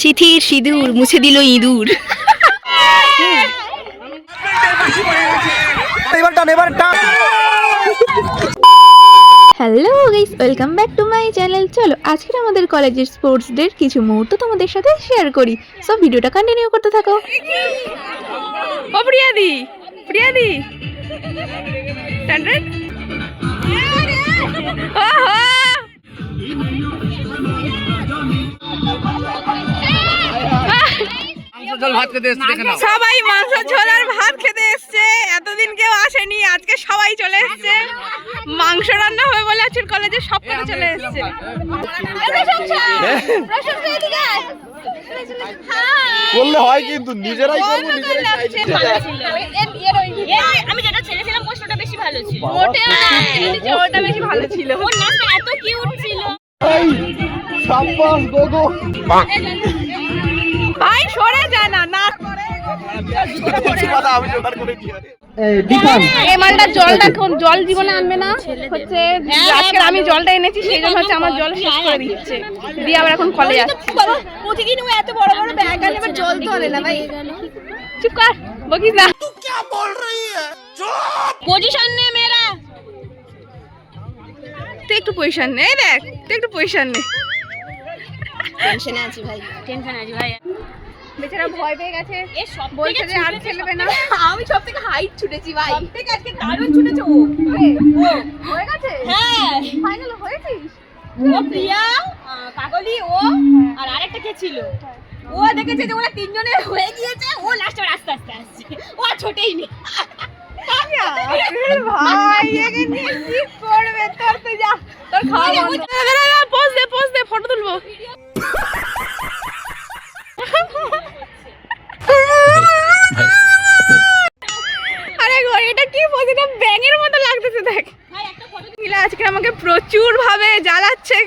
সিথির সিঁদুর মুছে দিল ইঁদুর। Hello guys welcome back to my channel চলো আজকের আমাদের কলেজের স্পোর্টস ডের কিছু মুহূর্ত তোমাদের সাথে শেয়ার করি। সব ভিডিওটা কন্টিনিউ করতে থাকো। ও প্রিয়াদি। প্রিয়াদি টান্ড্রেড সবাই মাংস ঝোল আর ভাত খেতে এসছে। এতদিন কেউ আসেনি আজকে সবাই চলে এসছে। মাংস রান্না হবে বলে আজকের কলেজে সব চলে এসছে। করলে হয় কিন্তু নিজেরাই করব নিজেরাই আমি যেটা ছেড়েছিলাম প্রশ্নটা বেশি ভালো ছিল। ওটা বেশি ভালো ছিল। ওর নাচটা এত কিউট ছিল। ভাই সরে যা এই মালটা জলটা জল জীবনে আনবে না। হচ্ছে আজকে আমি জলটা এনেছি সেই জন্য হচ্ছে আমার জল শেষ করে দিচ্ছে। দিয়ে আবার এখন কলে যাচ্ছে। প্রতিদিন ও এত বড় বড় ব্যাগ আনে এবার জল তো আনে না ভাই। চুপ কর বকিস না। পজিশন নে মেরা তুই একটু পয়সা নে দেখ তুই একটু পয়সা নে। টেনশনে আছি ভাই। টেনশন আছে ভাই। বেচারা ভয় পেয়ে গেছে। বলছে যে আর খেলবে না। আমি সব থেকে হাইট ছুটেছি ভাই। সব থেকে আজকে দারুণ ছুটেছে ও। হয়ে। গেছে? হ্যাঁ। ফাইনাল হয়েছিস? ও প্রিয়া কাকলি ও আর আরেকটা কে ছিল? ও দেখেছে যে ওরা তিনজনে হয়ে গিয়েছে। ও লাস্টে আস্তে আস্তে আসছে। ও আর ছোটেই নেই। ভাই একে নিয়ে কি করবে? তোর তো যা তোর খাওয়া পোজ দে পোজ দে ফটো তুলবো আরে গো এটা কি পোজ এটা ব্যাঙের মতো লাগতেছে দেখ ভাই একটা ফটো মিলা আজকে আমাকে প্রচুর ভাবে জ্বালাচ্ছে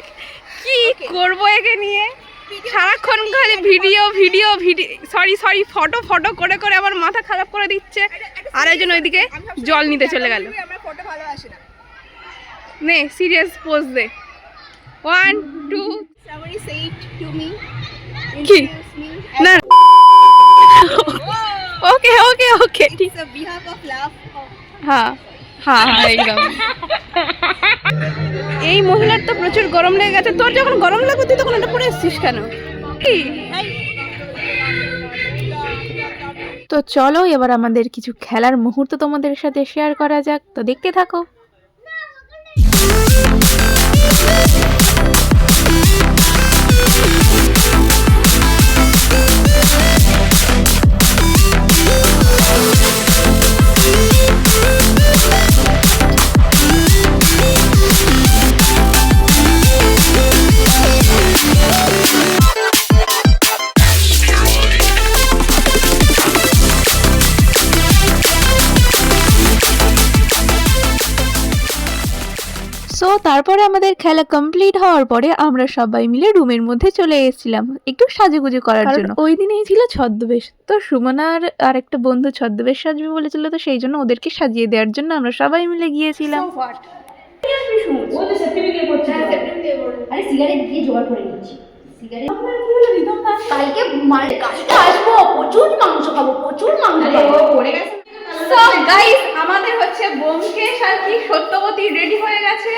কি করব একে নিয়ে? সারাক্ষণ খালি video video video sorry sorry photo photo করে করে আমার মাথা খারাপ করে দিচ্ছে। আর একজন ওইদিকে জল নিতে চলে গেল? নে? সিরিয়াস পোজ দে। ওয়ান টু কি? না ওকে ওকে ওকে ঠিক হ্যাঁ হ্যাঁ হ্যাঁ একদম। এই মহিলার তো প্রচুর গরম লেগে গেছে। তোর যখন গরম লাগবে, তুই তখন এটা পরে এসছিস কেন? তো চলো, এবার আমাদের কিছু খেলার মুহূর্ত তোমাদের সাথে শেয়ার করা যাক। তো দেখতে থাকো। সো তারপরে আমাদের খেলা কমপ্লিট হওয়ার পরে আমরা সবাই মিলে রুমের মধ্যে চলে এসেছিলাম একটু সাজুগুজু করার জন্য। ওই দিনেই ছিল ছদ্মবেশ। তো সুমনার আর একটা বন্ধু ছদ্মবেশ সাজবে বলেছিল তো সেই জন্য ওদেরকে সাজিয়ে দেওয়ার জন্য আমরা সবাই মিলে গিয়েছিলাম। আরে সিগারেট দিয়ে জোগাড় করে নিচ্ছি। সিগারেট কালকে মাল কালকে আসব প্রচুর মাংস খাব প্রচুর মাংস খাব সো গাইস আমাদের হচ্ছে বোমকেশ আর কি সত্যবতী রেডি হয়ে গেছে।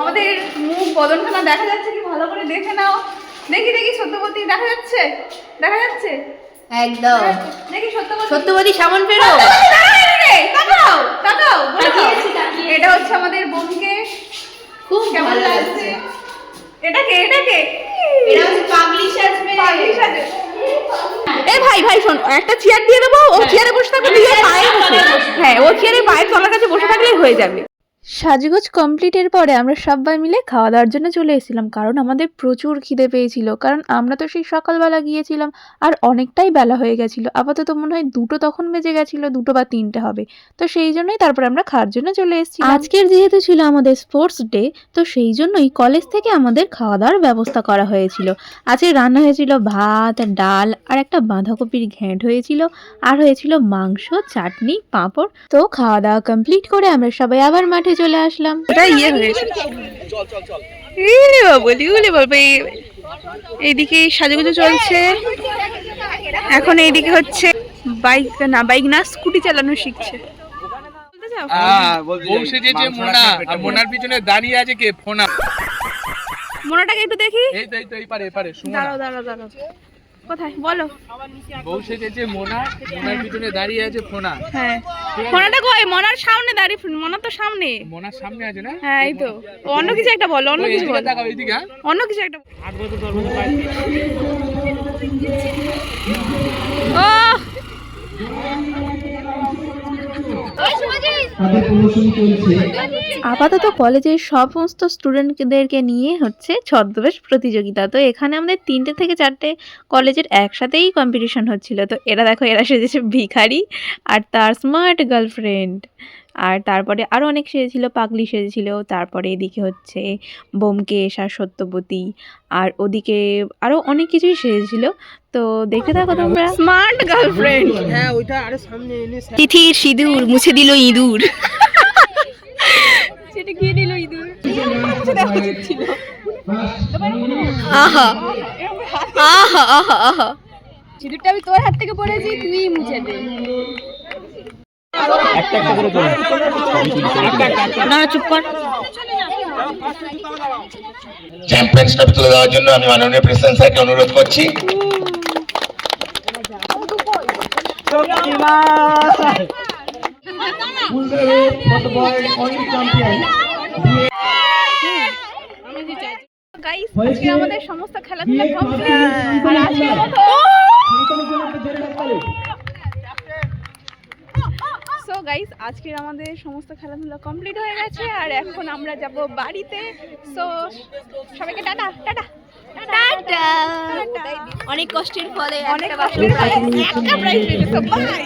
আমাদের মুখ বদনখানা দেখা যাচ্ছে কি? ভালো করে দেখে নাও। দেখি দেখি সত্যবতী দেখা যাচ্ছে? দেখা যাচ্ছে? একদম। দেখি সত্যবতী। সত্যবতী সামন ফেরো। তাকাও তাকাও এটা হচ্ছে আমাদের বোমকেশ খুব কেমন লাগছে? এটাকে এটাকে এটা হচ্ছে পাগলি সাজবে। পাগলি সাজে। এ ভাই ভাই শোন একটা চেয়ার দিয়ে দেবো ও চেয়ারে বসে থাকবে পায়ে হ্যাঁ। ও চেয়ারে পায়ের তলার কাছে বসে থাকলেই হয়ে যাবে। সাজগোজ কমপ্লিটের পরে আমরা সবাই মিলে খাওয়া দাওয়ার জন্য চলে এসেছিলাম, কারণ আমাদের প্রচুর খিদে পেয়েছিল। কারণ আমরা তো সেই সকালবেলা গিয়েছিলাম আর অনেকটাই বেলা হয়ে গেছিল। আপাতত মনে হয় দুটো তখন বেজে গেছিল, দুটো বা তিনটে হবে। তো সেই জন্যই তারপর আমরা খাওয়ার জন্য চলে এসেছি আজকের যেহেতু ছিল আমাদের স্পোর্টস ডে, তো সেই জন্যই কলেজ থেকে আমাদের খাওয়া দাওয়ার ব্যবস্থা করা হয়েছিল। আজকে রান্না হয়েছিল ভাত, ডাল আর একটা বাঁধাকপির ঘ্যাঁট হয়েছিল আর হয়েছিল মাংস, চাটনি, পাঁপড়। তো খাওয়া দাওয়া কমপ্লিট করে আমরা সবাই আবার মাঠে চলে আসলাম। এটা ইয়ে হয়েছে চল চল চল ইলে বাবু ইলে বাবু এইদিকে সাজুগুজু চলছে। এখন এইদিকে হচ্ছে বাইক না বাইক না স্কুটি চালানো শিখছে? মোনা আর মোনার পিছনে দাঁড়িয়ে আছে কে? ফোনা। মোনাটাকে একটু দেখি। এই তো এই তো এই পারে এই পারে দাঁড়াও দাঁড়াও দাঁড়াও। কোথায়? বলো। বউ সেজেছে মোনা মোনার পিছনে দাঁড়িয়ে আছে ফোনা। হ্যাঁ। মোনাটা কই? মনার সামনে দাঁড়িয়ে মনা তো সামনে। মনার সামনে আছে না? হ্যাঁ এই তো। অন্য কিছু একটা বলো অন্য কিছু বল। হ্যাঁ? অন্য কিছু একটা ও আপাতত কলেজের সমস্ত স্টুডেন্টদেরকে নিয়ে হচ্ছে ছদ্মবেশ প্রতিযোগিতা। তো এখানে আমাদের তিনটে থেকে চারটে কলেজের একসাথেই কম্পিটিশন হচ্ছিল। তো এরা দেখো, এরা সেজেছে ভিখারি আর তার স্মার্ট গার্লফ্রেন্ড আর তারপরে আরও অনেক সেজেছিল পাগলি সেজেছিল তারপরে এদিকে হচ্ছে বোমকেশ আর সত্যবতী আর ওদিকে আরও অনেক কিছুই সেজেছিল তো দেখে থাকো তোমরা। স্মার্ট গার্লফ্রেন্ড হ্যাঁ ওইটা আরে সামনে এনে তিথির সিঁদুর মুছে দিল ইঁদুর। সেটা গিয়ে ইঁদুর? আহা। আহা আহা আহা। সিঁদুরটা আমি তোর হাত থেকে পড়েছি তুই মুছে দে। না চুপ কর। চ্যাম্পিয়ন্স ট্রফি তুলে দেওয়ার জন্য আমি মাননীয় প্রেসিডেন্ট স্যারকে অনুরোধ করছি। আমাদের সমস্ত খেলাধুলা সো গাইস আজকের আমাদের সমস্ত খেলাধুলা কমপ্লিট হয়ে গেছে আর এখন আমরা যাব বাড়িতে। সো সবাইকে টাটা টাটা টাটা অনেক কষ্টের ফলে অনেক কষ্ট একটা প্রাইজ পেয়েছে বাই